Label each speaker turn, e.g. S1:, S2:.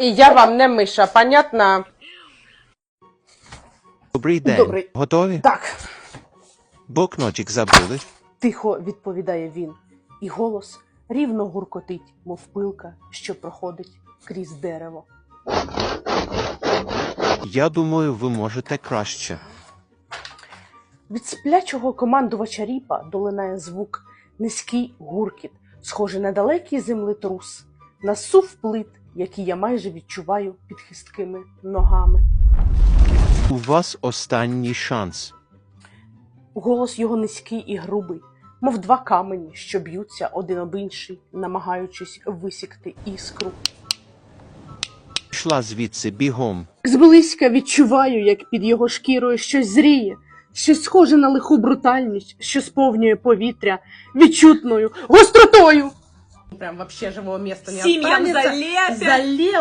S1: І я вам не миша, понятно?
S2: Добрий день.
S1: Добрий.
S2: Готові?
S1: Так,
S2: Блокнотик забули.
S1: тихо відповідає він, і голос рівно гуркотить, мов пилка, що проходить крізь дерево.
S2: Я думаю, ви можете краще.
S1: Від сплячого командувача ріпа долинає звук, низький гуркіт, схожий на далекий землетрус, на сув плит, який я майже відчуваю під хисткими ногами.
S2: У вас останній шанс.
S1: Голос його низький і грубий, мов два камені, що б'ються один об інший, намагаючись висікти іскру.
S2: Пішла звідси бігом.
S1: Зблизька відчуваю, як під його шкірою щось зріє, щось схоже на лиху брутальність, що сповнює повітря відчутною гостротою. Прям вообще живого места не
S3: Семьям
S1: останется.
S3: залепят.
S1: Залел